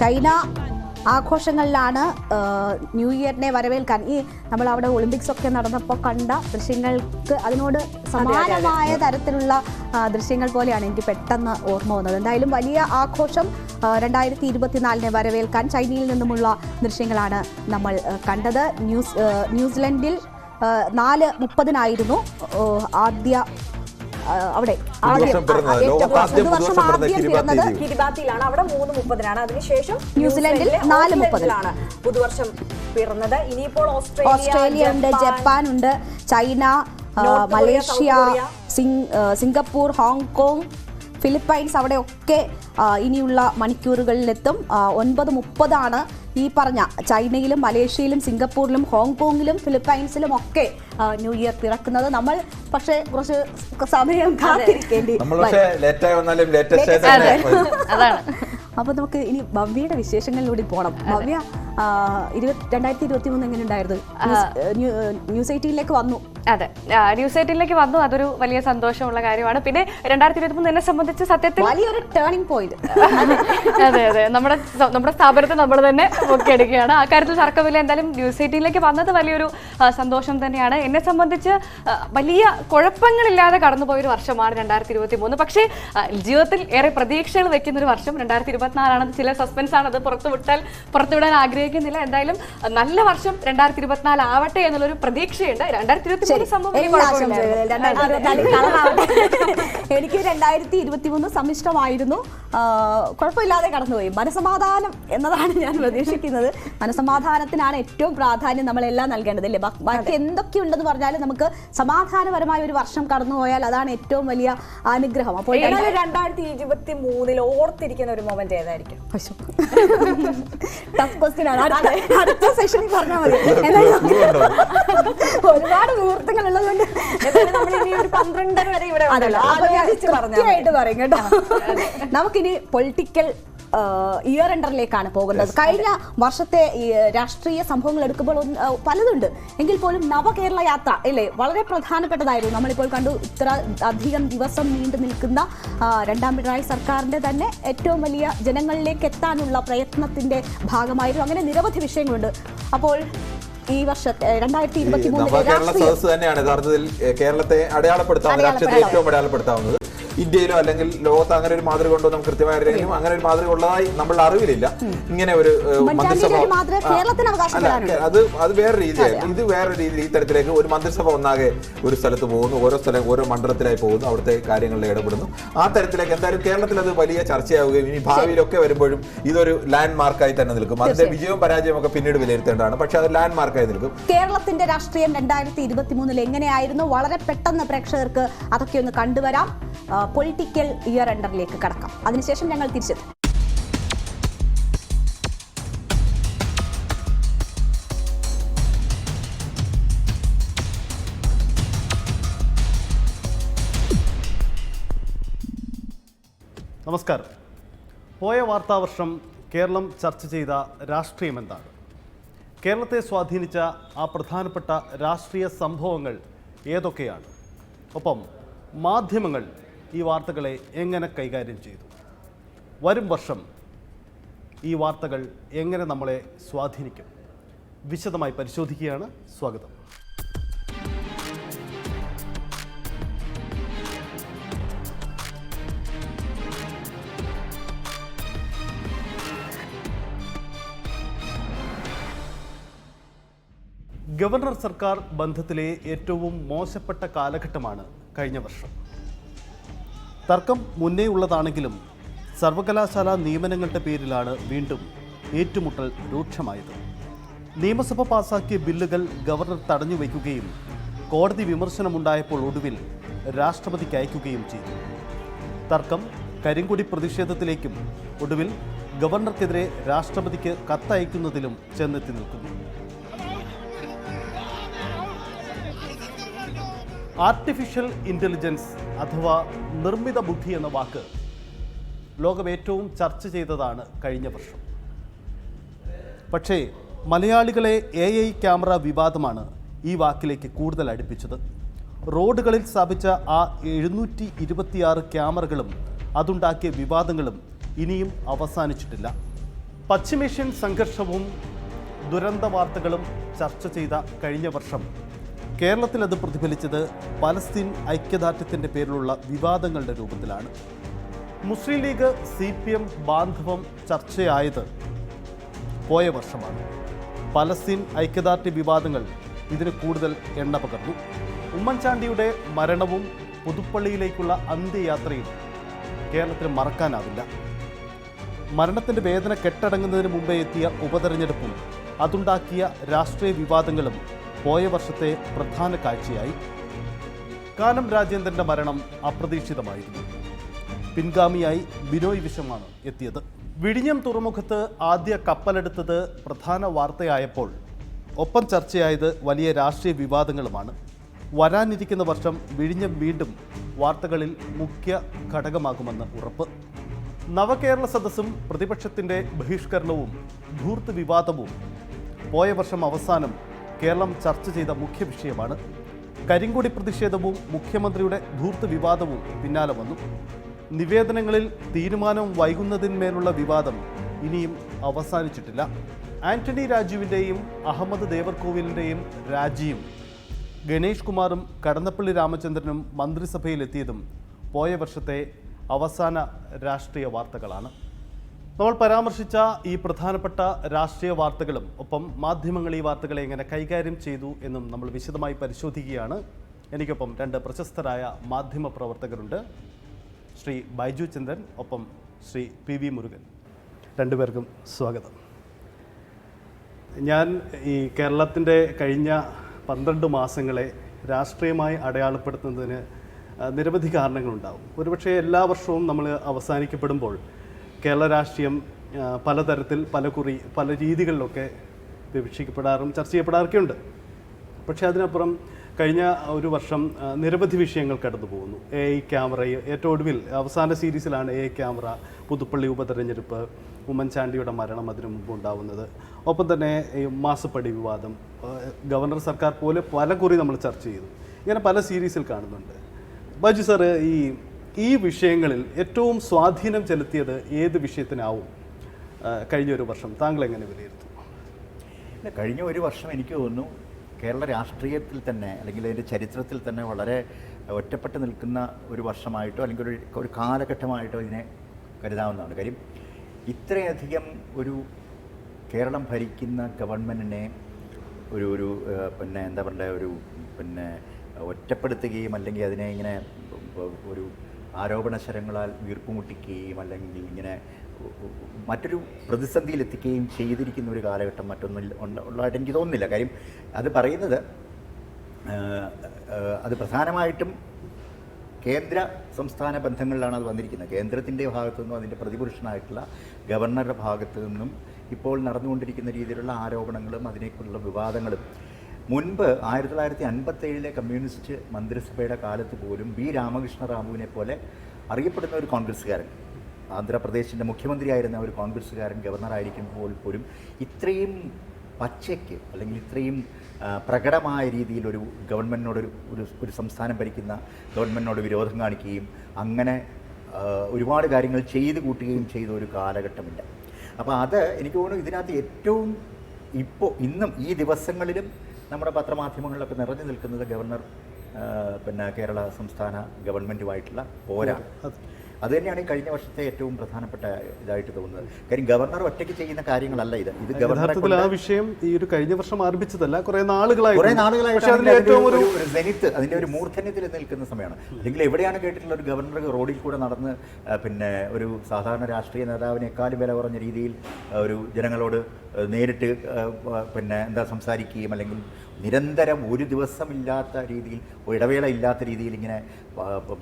ചൈന ആഘോഷങ്ങളിലാണ് ന്യൂ ഇയറിനെ വരവേൽക്കാൻ. ഈ നമ്മൾ അവിടെ ഒളിമ്പിക്സ് ഒക്കെ നടന്നപ്പോൾ കണ്ട ദൃശ്യങ്ങൾക്ക് അതിനോട് സമാനമായ തരത്തിലുള്ള ദൃശ്യങ്ങൾ പോലെയാണ് എനിക്ക് പെട്ടെന്ന് ഓർമ്മ വന്നത്. എന്തായാലും വലിയ ആഘോഷം രണ്ടായിരത്തി ഇരുപത്തിനാലിനെ വരവേൽക്കാൻ ചൈനയിൽ നിന്നുമുള്ള ദൃശ്യങ്ങളാണ് നമ്മൾ കണ്ടത്. ന്യൂസ് ന്യൂസിലൻഡിൽ നാല് മുപ്പതിനായിരുന്നു ആദ്യ അവിടെ ആദ്യം പിറന്നത്? കിരിബാത്തിയിലാണ് അവിടെ മൂന്ന് മുപ്പതിനാണ്. അതിനുശേഷം ന്യൂസിലൻഡിൽ നാല് മുപ്പതിലാണ് പുതുവർഷം പിറന്നത്. ഇനിയിപ്പോൾ ഓസ്ട്രേലിയ ഓസ്ട്രേലിയ ഉണ്ട് ജപ്പാൻ ഉണ്ട് China Malaysia Singapore Hong Kong Philippines അവിടെയൊക്കെ ഇനിയുള്ള മണിക്കൂറുകളിലെത്തും. ഒൻപത് മുപ്പതാണ് ഈ പറഞ്ഞ ചൈനയിലും മലേഷ്യയിലും സിംഗപ്പൂരിലും ഹോങ്കോങ്ങിലും ഫിലിപ്പൈൻസിലും ഒക്കെ ന്യൂ ഇയർ പിറക്കുന്നത്. നമ്മൾ പക്ഷേ കുറച്ച് സമയം കാത്തിരിക്കേണ്ടി നമ്മൾ പക്ഷേ ലേറ്റായി വന്നാലും ലേറ്റസ്റ്റ് ആയി അതാണ്. അപ്പൊ നമുക്ക് ഇനി ഭവ്യയുടെ വിശേഷങ്ങളിലൂടെ പോണം. ഭവ്യ ആ, ഇരുപത് രണ്ടായിരത്തി ഇരുപത്തി മൂന്ന് എങ്ങനെ ഉണ്ടായിരുന്നു? ന്യൂസ് എയ്റ്റീനിലേക്ക് വന്നു. അതെ. ന്യൂസ് എയ്റ്റീനിലേക്ക് വന്നു. അതൊരു വലിയ സന്തോഷമുള്ള കാര്യമാണ്. പിന്നെ രണ്ടായിരത്തി ഇരുപത്തി മൂന്ന് എന്നെ സംബന്ധിച്ച് സത്യത്തിൽ വലിയൊരു ടേണിംഗ് പോയിന്റ് അതെ അതെ. നമ്മുടെ നമ്മുടെ സ്ഥാപനത്തെ നമ്മൾ തന്നെ പൊക്കിയെടുക്കുകയാണ് ആ കാര്യത്തിൽ തർക്കമില്ല. എന്തായാലും ന്യൂസ് എയ്റ്റീനിലേക്ക് വന്നത് വലിയൊരു സന്തോഷം തന്നെയാണ്. എന്നെ സംബന്ധിച്ച് വലിയ കുഴപ്പങ്ങളില്ലാതെ കടന്നുപോയ ഒരു വർഷമാണ് രണ്ടായിരത്തി ഇരുപത്തി മൂന്ന് പക്ഷേ ജീവിതത്തിൽ ഏറെ പ്രതീക്ഷകൾ വെക്കുന്ന ഒരു വർഷം രണ്ടായിരത്തി ഇരുപത്തിനാലാണ് ചില സസ്പെൻസ് ആണ് അത് പുറത്തു വിട്ടാൽ പുറത്തുവിടാൻ ആഗ്രഹിക്കുന്നില്ല എന്തായാലും നല്ല വർഷം രണ്ടായിരത്തി ഇരുപത്തിനാല് ആവട്ടെ എന്നുള്ളൊരു പ്രതീക്ഷയുണ്ട്. രണ്ടായിരത്തി ഇരുപത്തി സംഭവം. എനിക്ക് രണ്ടായിരത്തി ഇരുപത്തി മൂന്ന് സമ്മിഷ്ടമായിരുന്നു കുഴപ്പമില്ലാതെ കടന്നുപോയി. മനസമാധാനം എന്നതാണ് ഞാൻ പ്രതീക്ഷിക്കുന്നത്. മനസമാധാനത്തിനാണ് ഏറ്റവും പ്രാധാന്യം നമ്മളെല്ലാം നൽകേണ്ടത് അല്ലേ? ബാക്കി ബാക്കി എന്തൊക്കെയുണ്ടെന്ന് പറഞ്ഞാലും നമുക്ക് സമാധാനപരമായ ഒരു വർഷം കടന്നുപോയാൽ അതാണ് ഏറ്റവും വലിയ അനുഗ്രഹം. അപ്പോൾ രണ്ടായിരത്തി ഇരുപത്തി മൂന്നിൽ ഓർത്തിരിക്കുന്ന ഒരു മൊമെന്റ് ഏതായിരിക്കും? ടഫ് ക്വസ്റ്റ്യൻ ആണ്. അടുത്ത സെഷനിൽ പറഞ്ഞാൽ മതി? ഒരുപാട് മുഹൂർത്തങ്ങൾ ഉള്ളതുകൊണ്ട് പന്ത്രണ്ടര വരെ ഇവിടെ പറയും കേട്ടോ. നമുക്കിനി പൊളിറ്റിക്കൽ ഇയർ എൻഡറിലേക്കാണ് പോകുന്നത്. കഴിഞ്ഞ വർഷത്തെ ഈ രാഷ്ട്രീയ സംഭവങ്ങൾ എടുക്കുമ്പോൾ പലതുണ്ട്. എങ്കിൽ പോലും നവകേരള യാത്ര അല്ലേ? വളരെ പ്രധാനപ്പെട്ടതായിരുന്നു. നമ്മളിപ്പോൾ കണ്ടു ഇത്ര അധികം ദിവസം നീണ്ടു നിൽക്കുന്ന രണ്ടാം പിണറായി സർക്കാരിന്റെ തന്നെ ഏറ്റവും വലിയ ജനങ്ങളിലേക്ക് എത്താനുള്ള പ്രയത്നത്തിന്റെ ഭാഗമായിരുന്നു. അങ്ങനെ നിരവധി വിഷയങ്ങളുണ്ട്. അപ്പോൾ ഈ വർഷത്തെ രണ്ടായിരത്തി ഇരുപത്തി മൂന്നിലെ തന്നെയാണ് യഥാർത്ഥത്തിൽ കേരളത്തെ അടയാളപ്പെടുത്താവുന്നത് രാഷ്ട്രീയത്തെ ഏറ്റവും അടയാളപ്പെടുത്താവുന്നത്. ഇന്ത്യയിലോ അല്ലെങ്കിൽ ലോകത്ത് അങ്ങനെ ഒരു മാതൃക ഉണ്ടോ നമുക്ക് കൃത്യമായി അങ്ങനെ ഒരു മാതൃക ഉള്ളതായി നമ്മൾ അറിവിലില്ല. ഇങ്ങനെ ഒരു മന്ത്രിസഭ അത് അത് വേറെ രീതിയായിരുന്നു ഇത് വേറെ രീതിയിൽ ഈ തരത്തിലേക്ക് ഒരു മന്ത്രിസഭ ഒന്നാകെ ഒരു സ്ഥലത്ത് പോകുന്നു ഓരോ സ്ഥലം ഓരോ മണ്ഡലത്തിലായി പോകുന്നു അവിടുത്തെ കാര്യങ്ങളിൽ ഇടപെടുന്നു. ആ തരത്തിലേക്ക് എന്തായാലും കേരളത്തിൽ അത് വലിയ ചർച്ചയാവുകയും ഇനി ഭാവിയിലൊക്കെ വരുമ്പോഴും ഇതൊരു ലാൻഡ് മാർക്കായി തന്നെ നിൽക്കും. അതിന്റെ വിജയവും പരാജയവും ഒക്കെ പിന്നീട് വിലയിരുത്തേണ്ടതാണ്. പക്ഷെ അത് ലാൻഡ് മാർക്കായി നിൽക്കും. കേരളത്തിന്റെ രാഷ്ട്രീയം രണ്ടായിരത്തി ഇരുപത്തി മൂന്നിൽ എങ്ങനെയായിരുന്നു? വളരെ പെട്ടെന്ന് പ്രേക്ഷകർക്ക് അതൊക്കെ ഒന്ന് കണ്ടുവരാം. പൊളിറ്റിക്കൽ ഇയർ എൻഡറിലേക്ക് കടക്കാം. അതിനുശേഷം ഞങ്ങൾ തിരിച്ചെത്തും. നമസ്കാരം. പോയ വാർത്താവർഷം കേരളം ചർച്ച ചെയ്ത രാഷ്ട്രീയം എന്താണ്? കേരളത്തെ സ്വാധീനിച്ച ആ പ്രധാനപ്പെട്ട രാഷ്ട്രീയ സംഭവങ്ങൾ ഏതൊക്കെയാണ്? ഒപ്പം മാധ്യമങ്ങൾ ഈ വാർത്തകളെ എങ്ങനെ കൈകാര്യം ചെയ്തു? വരും വർഷം ഈ വാർത്തകൾ എങ്ങനെ നമ്മളെ സ്വാധീനിക്കും? വിശദമായി പരിശോധിക്കുകയാണ് സ്വാഗതം. ഗവർണർ സർക്കാർ ബന്ധത്തിലെ ഏറ്റവും മോശപ്പെട്ട കാലഘട്ടമാണ് കഴിഞ്ഞ വർഷം. തർക്കം മുന്നേ ഉള്ളതാണെങ്കിലും സർവകലാശാല നിയമനങ്ങളുടെ പേരിലാണ് വീണ്ടും ഏറ്റുമുട്ടൽ രൂക്ഷമായത്. നിയമസഭ പാസാക്കിയ ബില്ലുകൾ ഗവർണർ തടഞ്ഞു വയ്ക്കുകയും കോടതി വിമർശനമുണ്ടായപ്പോൾ ഒടുവിൽ രാഷ്ട്രപതിക്ക് അയക്കുകയും ചെയ്തു. തർക്കം കരിങ്കൊടി പ്രതിഷേധത്തിലേക്കും ഒടുവിൽ ഗവർണർക്കെതിരെ രാഷ്ട്രപതിക്ക് കത്തയക്കുന്നതിലും ചെന്നെത്തി നിൽക്കുന്നു. ആർട്ടിഫിഷ്യൽ ഇന്റലിജൻസ് അഥവാ നിർമ്മിത ബുദ്ധി എന്ന വാക്ക് ലോകം ഏറ്റവും ചർച്ച ചെയ്തതാണ് കഴിഞ്ഞ വർഷം. പക്ഷേ മലയാളികളെ എ ഐ ക്യാമറ വിവാദമാണ് ഈ വാക്കിലേക്ക് കൂടുതൽ അടുപ്പിച്ചത്. റോഡുകളിൽ സ്ഥാപിച്ച ആ എഴുന്നൂറ്റി ഇരുപത്തിയാറ് ക്യാമറകളും അതുണ്ടാക്കിയ വിവാദങ്ങളും ഇനിയും അവസാനിച്ചിട്ടില്ല. പശ്ചിമേഷ്യൻ സംഘർഷവും ദുരന്ത വാർത്തകളും ചർച്ച ചെയ്ത കഴിഞ്ഞ വർഷം കേരളത്തിൽ അത് പ്രതിഫലിച്ചത് പലസ്തീൻ ഐക്യദാർഢ്യത്തിന്റെ പേരിലുള്ള വിവാദങ്ങളുടെ രൂപത്തിലാണ്. Muslim League C P M ബാന്ധവം ചർച്ചയായത് പോയ വർഷമാണ്. പലസ്തീൻ ഐക്യദാർഢ്യ വിവാദങ്ങൾ ഇതിന് കൂടുതൽ എണ്ണ പകർന്നു. ഉമ്മൻചാണ്ടിയുടെ മരണവും പുതുപ്പള്ളിയിലേക്കുള്ള അന്ത്യയാത്രയും കേരളത്തിന് മറക്കാനാവില്ല. മരണത്തിന്റെ വേദന കെട്ടടങ്ങുന്നതിന് മുമ്പേ എത്തിയ ഉപതെരഞ്ഞെടുപ്പും അതുണ്ടാക്കിയ രാഷ്ട്രീയ വിവാദങ്ങളും പോയ വർഷത്തെ പ്രധാന കാഴ്ചയായി. കാനം രാജേന്ദ്രന്റെ മരണം അപ്രതീക്ഷിതമായിരുന്നു. പിൻഗാമിയായി ബിനോയ് വിശമാണ് എത്തിയത്. വിഴിഞ്ഞം തുറമുഖത്ത് ആദ്യ കപ്പലെടുത്തത് പ്രധാന വാർത്തയായപ്പോൾ ഒപ്പം ചർച്ചയായത് വലിയ രാഷ്ട്രീയ വിവാദങ്ങളുമാണ്. വരാനിരിക്കുന്ന വർഷം വിഴിഞ്ഞം വീണ്ടും വാർത്തകളിൽ മുഖ്യ ഘടകമാകുമെന്ന് ഉറപ്പ്. നവകേരള സദസ്സും പ്രതിപക്ഷത്തിന്റെ ബഹിഷ്കരണവും ധൂർത്ത് വിവാദവും പോയ വർഷം അവസാനം കേരളം ചർച്ച ചെയ്ത മുഖ്യ വിഷയമാണ്. കരിങ്കൊടി പ്രതിഷേധവും മുഖ്യമന്ത്രിയുടെ ധൂർത്ത് വിവാദവും പിന്നാലെ വന്നു. നിവേദനങ്ങളിൽ തീരുമാനം വൈകുന്നതിന്മേലുള്ള വിവാദം ഇനിയും അവസാനിച്ചിട്ടില്ല. ആന്റണി രാജുവിന്റെയും അഹമ്മദ് ദേവർകോവിലിന്റെയും രാജിയും ഗണേഷ് കുമാറും കടന്നപ്പള്ളി രാമചന്ദ്രനും മന്ത്രിസഭയിലെത്തിയതും പോയ വർഷത്തെ അവസാന രാഷ്ട്രീയ വാർത്തകളാണ്. നമ്മൾ പരാമർശിച്ച ഈ പ്രധാനപ്പെട്ട രാഷ്ട്രീയ വാർത്തകളും ഒപ്പം മാധ്യമങ്ങൾ ഈ വാർത്തകളെ എങ്ങനെ കൈകാര്യം ചെയ്തു എന്നും നമ്മൾ വിശദമായി പരിശോധിക്കുകയാണ്. എനിക്കൊപ്പം രണ്ട് പ്രശസ്തരായ മാധ്യമ പ്രവർത്തകരുണ്ട്. ശ്രീ ബൈജു ചന്ദ്രൻ ഒപ്പം ശ്രീ പി വി മുരുകൻ. രണ്ടുപേർക്കും സ്വാഗതം. ഞാൻ ഈ കേരളത്തിന്റെ കഴിഞ്ഞ പന്ത്രണ്ട് മാസങ്ങളെ രാഷ്ട്രീയമായി അടയാളപ്പെടുത്തുന്നതിന് നിരവധി കാരണങ്ങളുണ്ടാവും. ഒരുപക്ഷെ എല്ലാ വർഷവും നമ്മൾ അവസാനിക്കപ്പെടുമ്പോൾ കേരള രാഷ്ട്രീയം പലതരത്തിൽ പല കുറി പല രീതികളിലൊക്കെ വിവക്ഷിക്കപ്പെടാറും ചർച്ച ചെയ്യപ്പെടാറൊക്കെ ഉണ്ട് പക്ഷേ അതിനപ്പുറം കഴിഞ്ഞ ഒരു വർഷം നിരവധി വിഷയങ്ങൾ കടന്നു പോകുന്നു എ ഐ ക്യാമറ ഏറ്റവും ഒടുവിൽ അവസാന സീരീസിലാണ് എ ഐ ക്യാമറ പുതുപ്പള്ളി ഉപതെരഞ്ഞെടുപ്പ് ഉമ്മൻചാണ്ടിയുടെ മരണം അതിനു മുമ്പ് ഉണ്ടാവുന്നത്. ഒപ്പം തന്നെ ഈ മാസപ്പടി വിവാദം ഗവർണർ സർക്കാർ പോലെ പല കുറി നമ്മൾ ചർച്ച ചെയ്തു. ഇങ്ങനെ പല സീരീസിൽ കാണുന്നുണ്ട്. ബജു സാറ് ഈ ഈ വിഷയങ്ങളിൽ ഏറ്റവും സ്വാധീനം ചെലുത്തിയത് ഏത് വിഷയത്തിനാവും? കഴിഞ്ഞ ഒരു വർഷം താങ്കൾ എങ്ങനെ വിലയിരുത്തും? കഴിഞ്ഞ ഒരു വർഷം എനിക്ക് തോന്നുന്നു കേരള രാഷ്ട്രീയത്തിൽ തന്നെ അല്ലെങ്കിൽ അതിന്റെ ചരിത്രത്തിൽ തന്നെ വളരെ ഒറ്റപ്പെട്ട് നിൽക്കുന്ന ഒരു വർഷമായിട്ടോ അല്ലെങ്കിൽ ഒരു ഒരു കാലഘട്ടമായിട്ടോ ഇതിനെ കരുതാവുന്നതാണ്. കാര്യം ഇത്രയധികം ഒരു കേരളം ഭരിക്കുന്ന ഗവൺമെന്റിനെ ഒരു ഒരു പിന്നെ എന്താ പറയുക ഒരു പിന്നെ ഒറ്റപ്പെടുത്തുകയും അല്ലെങ്കിൽ അതിനെ ഇങ്ങനെ ഒരു ആരോപണ ശരങ്ങളാൽ വീർപ്പുമുട്ടിക്കുകയും അല്ലെങ്കിൽ ഇങ്ങനെ മറ്റൊരു പ്രതിസന്ധിയിലെത്തിക്കുകയും ചെയ്തിരിക്കുന്ന ഒരു കാലഘട്ടം മറ്റൊന്നിൽ ഉള്ളതായിട്ട് എനിക്ക് തോന്നുന്നില്ല. കാര്യം അത് പറയുന്നത് അത് പ്രധാനമായിട്ടും കേന്ദ്ര സംസ്ഥാന ബന്ധങ്ങളിലാണ് അത് വന്നിരിക്കുന്നത്. കേന്ദ്രത്തിന്റെ ഭാഗത്തു നിന്നും അതിന്റെ പ്രതിപുരുഷനായിട്ടുള്ള ഗവർണറുടെ ഭാഗത്തു നിന്നും ഇപ്പോൾ നടന്നുകൊണ്ടിരിക്കുന്ന രീതിയിലുള്ള ആരോപണങ്ങളും അതിനെക്കുറിച്ചുള്ള വിവാദങ്ങളും മുൻപ് ആയിരത്തി തൊള്ളായിരത്തി അൻപത്തേഴിലെ കമ്മ്യൂണിസ്റ്റ് മന്ത്രിസഭയുടെ കാലത്ത് പോലും ബി രാമകൃഷ്ണ റാവുവിനെ പോലെ അറിയപ്പെടുന്ന ഒരു കോൺഗ്രസ്സുകാരൻ ആന്ധ്രാപ്രദേശിന്റെ മുഖ്യമന്ത്രിയായിരുന്ന ഒരു കോൺഗ്രസ്സുകാരൻ ഗവർണറായിരിക്കുമ്പോൾ പോലും ഇത്രയും പച്ചയ്ക്ക് അല്ലെങ്കിൽ ഇത്രയും പ്രകടമായ രീതിയിൽ ഒരു ഗവൺമെന്റിനോട് ഒരു ഒരു ഒരു സംസ്ഥാനം ഭരിക്കുന്ന ഗവൺമെന്റിനോട് വിരോധം കാണിക്കുകയും അങ്ങനെ ഒരുപാട് കാര്യങ്ങൾ ചെയ്തു കൂട്ടുകയും ചെയ്ത ഒരു കാലഘട്ടമില്ല. അപ്പോൾ അത് എനിക്ക് തോന്നുന്നു ഇതിനകത്ത് ഏറ്റവും ഇപ്പോൾ ഇന്നും ഈ ദിവസങ്ങളിലും നമ്മുടെ പത്രമാധ്യമങ്ങളിലൊക്കെ നിറഞ്ഞു നിൽക്കുന്നത് ഗവർണർ പിന്നെ കേരള സംസ്ഥാന ഗവൺമെന്റുമായിട്ടുള്ള പോരാ. അത്. തന്നെയാണ് ഈ കഴിഞ്ഞ വർഷത്തെ ഏറ്റവും പ്രധാനപ്പെട്ട ഇതായിട്ട് തോന്നുന്നത്. കാര്യം ഗവർണർ ഒറ്റയ്ക്ക് ചെയ്യുന്ന കാര്യങ്ങളല്ല ഇത്. ഇത് ഗവർണർ ആ വിഷയം ഈ ഒരു കഴിഞ്ഞ വർഷം ആരംഭിച്ചതല്ല കുറെ നാളുകളായി കുറെ പക്ഷെ നാളുകളായിട്ട് ഏറ്റവും ഒരു ജനിത്ത് അതിന്റെ ഒരു മൂർധന്യത്തിൽ നിൽക്കുന്ന സമയമാണ്. അല്ലെങ്കിൽ എവിടെയാണ് കേട്ടിട്ടുള്ള ഒരു ഗവർണർ റോഡിൽ കൂടെ നടന്ന് പിന്നെ ഒരു സാധാരണ രാഷ്ട്രീയ നേതാവിനേക്കാളും വില കുറഞ്ഞ രീതിയിൽ ഒരു ജനങ്ങളോട് നേരിട്ട് പിന്നെ എന്താ സംസാരിക്കുകയും അല്ലെങ്കിൽ നിരന്തരം ഒരു ദിവസമില്ലാത്ത രീതിയിൽ ഒരു ഇടവേള ഇല്ലാത്ത രീതിയിൽ ഇങ്ങനെ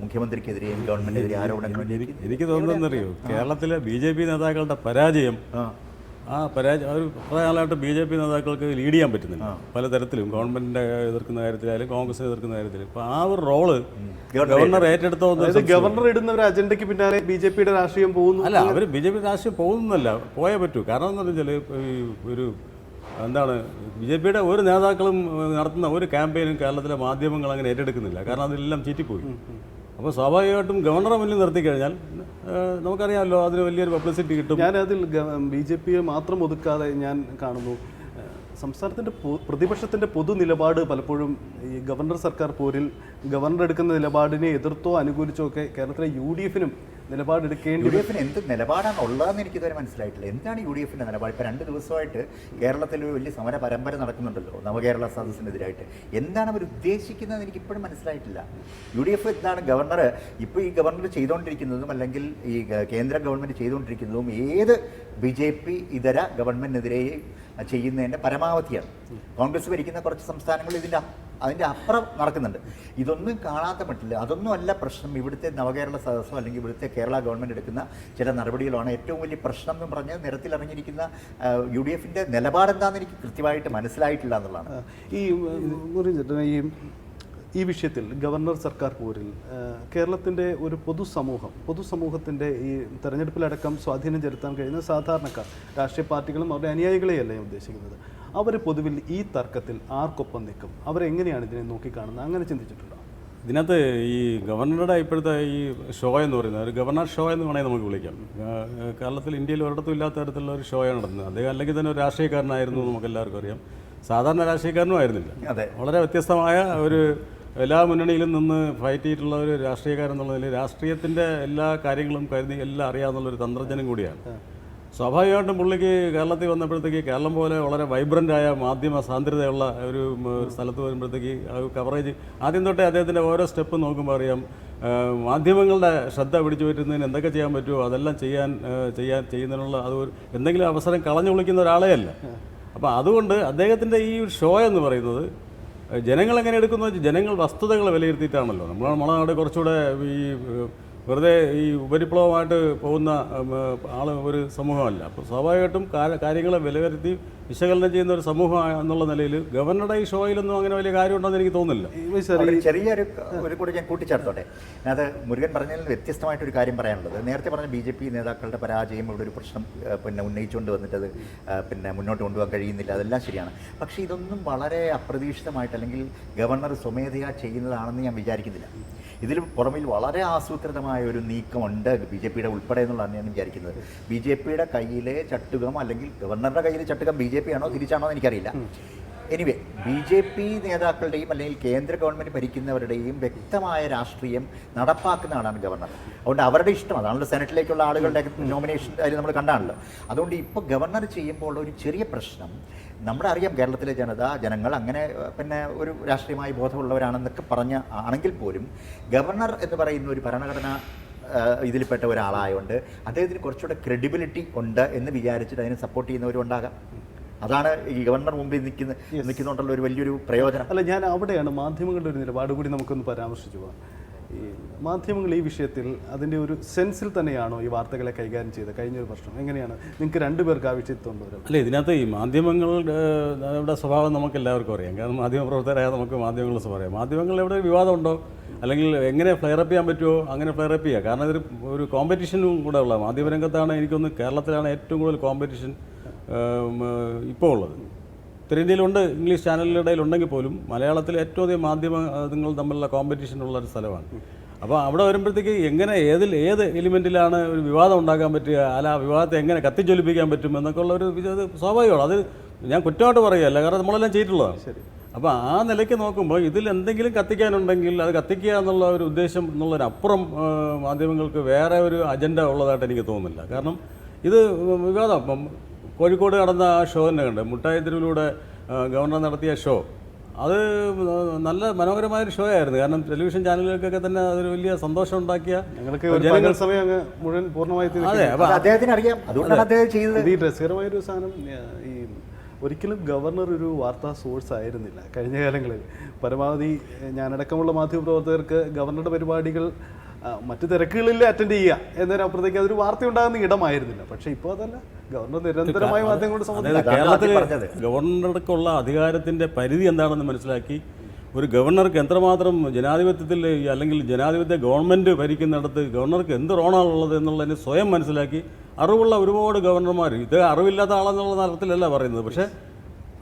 മുഖ്യമന്ത്രിക്കെതിരെയും ഗവൺമെന്റിനെതിരെ ആരോപണങ്ങൾ എനിക്ക് തോന്നുന്നറിയോ കേരളത്തിലെ ബി ജെ പി നേതാക്കളുടെ പരാജയം. ആ. പരാജയം ഒരു കുറേ നാളായിട്ട് ബി ജെ പി നേതാക്കൾക്ക് ലീഡ് ചെയ്യാൻ പറ്റുന്നില്ല. പലതരത്തിലും ഗവൺമെന്റിന്റെ എതിർക്കുന്ന കാര്യത്തിലായാലും കോൺഗ്രസ് എതിർക്കുന്ന കാര്യത്തിലും. ഇപ്പൊ ആ ഒരു റോൾ ഗവർണർ ഏറ്റെടുത്തോ എന്ന് ഗവർണർ ഇടുന്ന ഒരു അജണ്ടയ്ക്ക് പിന്നാലെ ബി ജെ പിയുടെ രാഷ്ട്രീയം പോകുന്നു. അല്ല അവർ ബി ജെ പി രാഷ്ട്രീയം പോകുന്നല്ല പോയേ പറ്റൂ. കാരണം എന്താണെന്ന് വെച്ചാൽ ഒരു എന്താണ് ബി ജെ പിയുടെ ഒരു നേതാക്കളും നടത്തുന്ന ഒരു ക്യാമ്പയിനും കേരളത്തിലെ മാധ്യമങ്ങൾ അങ്ങനെ ഏറ്റെടുക്കുന്നില്ല. കാരണം അതിലെല്ലാം ചീറ്റിപ്പോയി. അപ്പോൾ സ്വാഭാവികമായിട്ടും ഗവർണറെ മുന്നിൽ നിർത്തി കഴിഞ്ഞാൽ നമുക്കറിയാമല്ലോ അതിന് വലിയൊരു പബ്ലിസിറ്റി കിട്ടും. ഞാൻ അതിൽ ബി ജെ പിയെ മാത്രം ഒതുക്കാതെ ഞാൻ കാണുന്നു. സംസ്ഥാനത്തിന്റെ പ്രതിപക്ഷത്തിന്റെ പൊതു നിലപാട് പലപ്പോഴും ഈ ഗവർണർ സർക്കാർ പോരിൽ ഗവർണർ എടുക്കുന്ന നിലപാടിനെ എതിർത്തോ അനുകൂലിച്ചോ ഒക്കെ കേരളത്തിലെ യു ഡി എഫിനും നിലപാടെടുക്കേണ്ടി യു ഡി എഫിന് എന്ത് നിലപാടാണ് ഉള്ളതെന്ന് എനിക്ക് ഇതുവരെ മനസ്സിലായിട്ടില്ല. എന്താണ് യു ഡി എഫിന്റെ നിലപാട്? ഇപ്പോൾ രണ്ട് ദിവസമായിട്ട് കേരളത്തിൽ ഒരു വലിയ സമര പരമ്പര നടക്കുന്നുണ്ടല്ലോ നവകേരള സദസ്സിനെതിരായിട്ട്. എന്താണ് അവർ ഉദ്ദേശിക്കുന്നത് എനിക്ക് ഇപ്പോഴും മനസ്സിലായിട്ടില്ല. യു ഡി എഫ് എന്താണ് ഗവർണർ ഇപ്പോൾ ഈ ഗവർണർ ചെയ്തുകൊണ്ടിരിക്കുന്നതും അല്ലെങ്കിൽ ഈ കേന്ദ്ര ഗവൺമെന്റ് ചെയ്തുകൊണ്ടിരിക്കുന്നതും ഏത് ബി ജെ പി ഇതര ഗവൺമെന്റിനെതിരെ ചെയ്യുന്നതിന്റെ പരമാവധിയാണ്. കോൺഗ്രസ് ഭരിക്കുന്ന കുറച്ച് സംസ്ഥാനങ്ങൾ ഇതിന്റെ അതിന്റെ അപ്പുറം നടക്കുന്നുണ്ട്. ഇതൊന്നും കാണാത്ത മട്ടില്ല. അതൊന്നും അല്ല പ്രശ്നം. ഇവിടുത്തെ നവകേരള സദസ്സോ അല്ലെങ്കിൽ ഇവിടുത്തെ കേരള ഗവൺമെന്റ് എടുക്കുന്ന ചില നടപടികളാണ് ഏറ്റവും വലിയ പ്രശ്നം എന്ന് പറഞ്ഞ് നിരത്തിലിറങ്ങിയിരിക്കുന്ന യു ഡി എഫിന്റെ നിലപാടെന്താണെന്ന് എനിക്ക് കൃത്യമായിട്ട് മനസ്സിലായിട്ടില്ല എന്നുള്ളതാണ്. ഈ ഈ ഈ വിഷയത്തിൽ ഗവർണർ സർക്കാർ പോരിൽ കേരളത്തിന്റെ ഒരു പൊതുസമൂഹം പൊതുസമൂഹത്തിന്റെ ഈ തെരഞ്ഞെടുപ്പിലടക്കം സ്വാധീനം ചെലുത്താൻ കഴിയുന്ന സാധാരണക്കാർ രാഷ്ട്രീയ പാർട്ടികളും അവരുടെ അനുയായികളെയല്ല ഞാൻ ഉദ്ദേശിക്കുന്നത്? അവർ പൊതുവിൽ ഈ തർക്കത്തിൽ ആർക്കൊപ്പം നിൽക്കും? അവരെങ്ങനെയാണ് ഇതിനെ നോക്കിക്കാണുന്നത്? അങ്ങനെ ചിന്തിച്ചിട്ടുണ്ടോ? ഇതിനകത്ത് ഈ ഗവർണറുടെ ഇപ്പോഴത്തെ ഈ ഷോ എന്ന് പറയുന്നത് ഒരു ഗവർണർ ഷോ എന്ന് വേണമെങ്കിൽ നമുക്ക് വിളിക്കാം. കേരളത്തിൽ ഇന്ത്യയിൽ ഒരിടത്തും ഇല്ലാത്ത തരത്തിലുള്ള ഒരു ഷോയാണ് നടന്നത്. അദ്ദേഹം അല്ലെങ്കിൽ തന്നെ ഒരു രാഷ്ട്രീയക്കാരനായിരുന്നു നമുക്ക് എല്ലാവർക്കും അറിയാം. സാധാരണ രാഷ്ട്രീയക്കാരനും ആയിരുന്നില്ല. അതെ. വളരെ വ്യത്യസ്തമായ ഒരു എല്ലാ മുന്നണിയിലും നിന്ന് ഫൈറ്റ് ചെയ്തിട്ടുള്ള ഒരു നിലയിൽ രാഷ്ട്രീയത്തിന്റെ എല്ലാ കാര്യങ്ങളും കരുതി എല്ലാം അറിയാവുന്ന ഒരു തന്ത്രജ്ഞനും കൂടിയാണ്. സ്വാഭാവികമായിട്ടും പുള്ളിക്ക് കേരളത്തിൽ വന്നപ്പോഴത്തേക്ക് കേരളം പോലെ വളരെ വൈബ്രന്റ് ആയ മാധ്യമ സാന്ദ്രതയുള്ള ഒരു സ്ഥലത്ത് വരുമ്പോഴത്തേക്ക് കവറേജ് ആദ്യം തൊട്ടേ അദ്ദേഹത്തിന്റെ ഓരോ സ്റ്റെപ്പ് നോക്കുമ്പോൾ അറിയാം. മാധ്യമങ്ങളുടെ ശ്രദ്ധ പിടിച്ചു പറ്റുന്നതിന് എന്തൊക്കെ ചെയ്യാൻ പറ്റുമോ അതെല്ലാം ചെയ്യാൻ ചെയ്യാൻ ചെയ്യുന്നതിനുള്ള അത് എന്തെങ്കിലും അവസരം കളഞ്ഞു വിളിക്കുന്ന ഒരാളേ അല്ല. അപ്പോൾ അതുകൊണ്ട് അദ്ദേഹത്തിന്റെ ഈ ഷോ എന്ന് പറയുന്നത് ജനങ്ങൾ എങ്ങനെ എടുക്കുന്നു വെച്ചാൽ ജനങ്ങൾ വസ്തുതകൾ വിലയിരുത്തിയിട്ടാണല്ലോ. നമ്മൾ നമ്മളെ കുറച്ചുകൂടെ ഈ വെറുതെ ഈ ഉപരിപ്ലവമായിട്ട് പോകുന്ന ആൾ ആൾ ഒരു സമൂഹമല്ല. അപ്പോൾ സ്വാഭാവികമായിട്ടും കാര്യങ്ങളെ വിലയിരുത്തി വിശകലനം ചെയ്യുന്ന ഒരു സമൂഹം എന്നുള്ള നിലയിൽ ഗവർണറുടെ ഈ ഷോയിലൊന്നും അങ്ങനെ വലിയ കാര്യമുണ്ടെന്ന് എനിക്ക് തോന്നുന്നില്ല. ചെറിയൊരു ഒരു കൂടി ഞാൻ കൂട്ടിച്ചേർത്തോട്ടെ. അത് മുരുകൻ പറഞ്ഞതിൽ വ്യത്യസ്തമായിട്ടൊരു കാര്യം പറയാനുള്ളത്. നേരത്തെ പറഞ്ഞ ബി ജെ പി നേതാക്കളുടെ പരാജയം ഇവിടെ ഒരു പ്രശ്നം പിന്നെ ഉന്നയിച്ചുകൊണ്ട് വന്നിട്ടത് അത് പിന്നെ മുന്നോട്ട് കൊണ്ടുപോകാൻ കഴിയുന്നില്ല. അതെല്ലാം ശരിയാണ്. പക്ഷേ ഇതൊന്നും വളരെ അപ്രതീക്ഷിതമായിട്ട് അല്ലെങ്കിൽ ഗവർണർ സ്വമേധയാ ചെയ്യുന്നതാണെന്ന് ഞാൻ വിചാരിക്കുന്നില്ല. ഇതിൽ പുറമിൽ വളരെ ആസൂത്രിതമായ ഒരു നീക്കമുണ്ട് ബി ജെ പിയുടെ ഉൾപ്പെടെ എന്നുള്ളതാണ് ഞാൻ വിചാരിക്കുന്നത്. ബി ജെ പിയുടെ കയ്യിലെ ചട്ടുകം അല്ലെങ്കിൽ ഗവർണറുടെ കയ്യിലെ ചട്ടുകം ബി ജെ പി ആണോ തിരിച്ചാണോ എന്ന് എനിക്കറിയില്ല. എനിവേ ബി ജെ പി നേതാക്കളുടെയും അല്ലെങ്കിൽ കേന്ദ്ര ഗവൺമെന്റ് ഭരിക്കുന്നവരുടെയും വ്യക്തമായ രാഷ്ട്രീയം നടപ്പാക്കുന്ന ആളാണ് ഗവർണർ. അതുകൊണ്ട് അവരുടെ ഇഷ്ടം അതാണല്ലോ സെനറ്റിലേക്കുള്ള ആളുകളുടെ നോമിനേഷൻ കാര്യം നമ്മൾ കണ്ടാണല്ലോ. അതുകൊണ്ട് ഇപ്പോൾ ഗവർണർ ചെയ്യുമ്പോൾ ഒരു ചെറിയ പ്രശ്നം നമ്മുടെ അറിയാം കേരളത്തിലെ ജനത ജനങ്ങൾ അങ്ങനെ പിന്നെ ഒരു രാഷ്ട്രീയമായി ബോധമുള്ളവരാണെന്നൊക്കെ പറഞ്ഞ ആണെങ്കിൽ പോലും ഗവർണർ എന്ന് പറയുന്ന ഒരു ഭരണഘടന ഇതിൽപ്പെട്ട ഒരാളായതുകൊണ്ട് അദ്ദേഹത്തിന് കുറച്ചുകൂടെ ക്രെഡിബിലിറ്റി ഉണ്ട് എന്ന് വിചാരിച്ചിട്ട് അതിനെ സപ്പോർട്ട് ചെയ്യുന്നവരും ഉണ്ടാകാം. അതാണ് ഈ ഗവർണർ മുമ്പിൽ നിൽക്കുന്ന നിൽക്കുന്നുണ്ടുള്ള ഒരു വലിയൊരു പ്രയോജനം. അല്ല ഞാൻ അവിടെയാണ് മാധ്യമങ്ങളുടെ ഒരു നിലപാട് കൂടി നമുക്കൊന്ന് പരാമർശിച്ചു പോകാം. ഈ മാധ്യമങ്ങൾ ഈ വിഷയത്തിൽ അതിന്റെ ഒരു സെൻസിൽ തന്നെയാണോ ഈ വാർത്തകളെ കൈകാര്യം ചെയ്തത്? കഴിഞ്ഞ ഒരു വർഷം എങ്ങനെയാണ്? നിങ്ങൾക്ക് രണ്ടുപേർക്ക് ആ വിഷയത്തിൽ കൊണ്ടുവരാം അല്ല ഇതിനകത്ത് ഈ മാധ്യമങ്ങളുടെ സ്വഭാവം നമുക്ക് എല്ലാവർക്കും അറിയാം. കാരണം മാധ്യമപ്രവർത്തകരായ നമുക്ക് മാധ്യമങ്ങളുടെ സ്വഭാവം അറിയാം. മാധ്യമങ്ങളിൽ എവിടെ വിവാദമുണ്ടോ അല്ലെങ്കിൽ എങ്ങനെ ഫ്ലെയർ അപ്പ് ചെയ്യാൻ പറ്റുമോ അങ്ങനെ ഫ്ലെയർ അപ്പ് ചെയ്യുക കാരണം ഇതൊരു ഒരു കോമ്പറ്റീഷനും കൂടെ ഉള്ള മാധ്യമരംഗത്താണ് എനിക്കൊന്ന് കേരളത്തിലാണ് ഏറ്റവും കൂടുതൽ കോമ്പറ്റീഷൻ ഇപ്പോൾ ഉള്ളത്. ഉത്തരേന്ത്യയിലുണ്ട് ഇംഗ്ലീഷ് ചാനലുകളുടെ ഉണ്ടെങ്കിൽ പോലും മലയാളത്തിൽ ഏറ്റവും അധികം മാധ്യമങ്ങൾ തമ്മിലുള്ള കോമ്പറ്റീഷൻ ഉള്ള ഒരു സ്ഥലമാണ്. അപ്പോൾ അവിടെ വരുമ്പോഴത്തേക്ക് എങ്ങനെ ഏതിൽ ഏത് എലിമെന്റിലാണ് ഒരു വിവാദം ഉണ്ടാക്കാൻ പറ്റുക അല്ല ആ വിവാദത്തെ എങ്ങനെ കത്തിച്ചൊലിപ്പിക്കാൻ പറ്റും എന്നൊക്കെ ഉള്ള ഒരു ഇത് സ്വാഭാവികമാണ്. അത് ഞാൻ കുറ്റമായിട്ട് പറയുകയല്ല കാരണം നമ്മളെല്ലാം ചെയ്തിട്ടുള്ളതാണ്. ശരി. അപ്പോൾ ആ നിലയ്ക്ക് നോക്കുമ്പോൾ ഇതിൽ എന്തെങ്കിലും കത്തിക്കാനുണ്ടെങ്കിൽ അത് കത്തിക്കുക എന്നുള്ള ഒരു ഉദ്ദേശം എന്നുള്ളതിനപ്പുറം മാധ്യമങ്ങൾക്ക് വേറെ ഒരു അജണ്ട ഉള്ളതായിട്ട് എനിക്ക് തോന്നുന്നില്ല. കാരണം ഇത് വിവാദം. കോഴിക്കോട് നടന്ന ആ ഷോ തന്നെ കണ്ട്. മുട്ടായി തെരുവിലൂടെ ഗവർണർ നടത്തിയ ഷോ അത് നല്ല മനോഹരമായൊരു ഷോ ആയിരുന്നു. കാരണം ടെലിവിഷൻ ചാനലുകൾക്കൊക്കെ തന്നെ അതൊരു വലിയ സന്തോഷം ഉണ്ടാക്കിയ ഞങ്ങൾക്ക് സമയം അങ്ങ് മുഴുവൻ പൂർണമായി അതെ അപ്പോൾ അദ്ദേഹത്തിന് അറിയാം. അതുകൊണ്ടാണ് അദ്ദേഹം ചെയ്തത്. ഈ രസകരമായൊരു സാധനം ഈ ഒരിക്കലും ഗവർണർ ഒരു വാർത്താ സോഴ്സ് ആയിരുന്നില്ല. കഴിഞ്ഞ കാലങ്ങളിൽ പരമാവധി ഞാനടക്കമുള്ള മാധ്യമപ്രവർത്തകർക്ക് ഗവർണറുടെ പരിപാടികൾ മറ്റു തിരക്കുകളിൽ അറ്റൻഡ് ചെയ്യുക എന്നതിനപ്പുറത്തേക്ക് അതൊരു വാർത്ത ഉണ്ടാകുന്ന ഇടമായിരുന്നില്ല. പക്ഷേ ഇപ്പോൾ അതല്ല. ഗവർണർ നിരന്തരമായി മാധ്യമങ്ങളോട് കൊണ്ട് സംബന്ധിച്ചു ഗവർണർക്കുള്ള അധികാരത്തിന്റെ പരിധി എന്താണെന്ന് മനസ്സിലാക്കി ഒരു ഗവർണർക്ക് എത്രമാത്രം ജനാധിപത്യത്തിൽ അല്ലെങ്കിൽ ജനാധിപത്യ ഗവൺമെന്റ് ഭരിക്കുന്നിടത്ത് ഗവർണർക്ക് എന്ത് റോണാണുള്ളത് എന്നുള്ളതിന് സ്വയം മനസ്സിലാക്കി അറിവുള്ള ഒരുപാട് ഗവർണർമാർ. ഇത് അറിവില്ലാത്ത ആളെന്നുള്ള തരത്തിലല്ല പറയുന്നത്. പക്ഷേ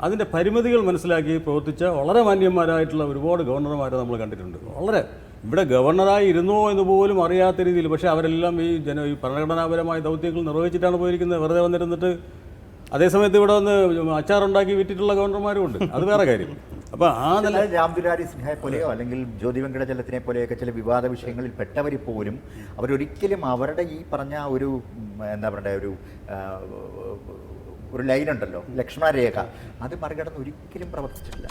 അതിന്റെ പരിമിതികൾ മനസ്സിലാക്കി പ്രവർത്തിച്ച വളരെ മാന്യന്മാരായിട്ടുള്ള ഒരുപാട് ഗവർണർമാരെ നമ്മൾ കണ്ടിട്ടുണ്ട്. വളരെ ഇവിടെ ഗവർണറായി ഇരുന്നോ എന്ന് പോലും അറിയാത്ത രീതിയിൽ പക്ഷേ അവരെല്ലാം ഈ ജന ഈ ഭരണഘടനാപരമായ ദൗത്യങ്ങൾ നിർവഹിച്ചിട്ടാണ് പോയിരിക്കുന്നത്. വെറുതെ വന്നിരുന്നിട്ട് അതേസമയത്ത് ഇവിടെ വന്ന് അച്ചാറുണ്ടാക്കി വിറ്റിട്ടുള്ള ഗവർണർമാരുമുണ്ട് അത് വേറെ കാര്യം. അപ്പോൾ ആ നില രാംദുലാരി സിൻഹയെ പോലെയോ അല്ലെങ്കിൽ ജ്യോതി വെങ്കടചലത്തിനെ പോലെയൊക്കെ ചില വിവാദ വിഷയങ്ങളിൽ പെട്ടവർ പോലും അവരൊരിക്കലും അവരുടെ ഈ പറഞ്ഞ ഒരു എന്താ പറയുക ഒരു ഒരു ലൈനുണ്ടല്ലോ ലക്ഷ്മണരേഖ അത് മറികടന്ന് ഒരിക്കലും പ്രവർത്തിച്ചിട്ടില്ല.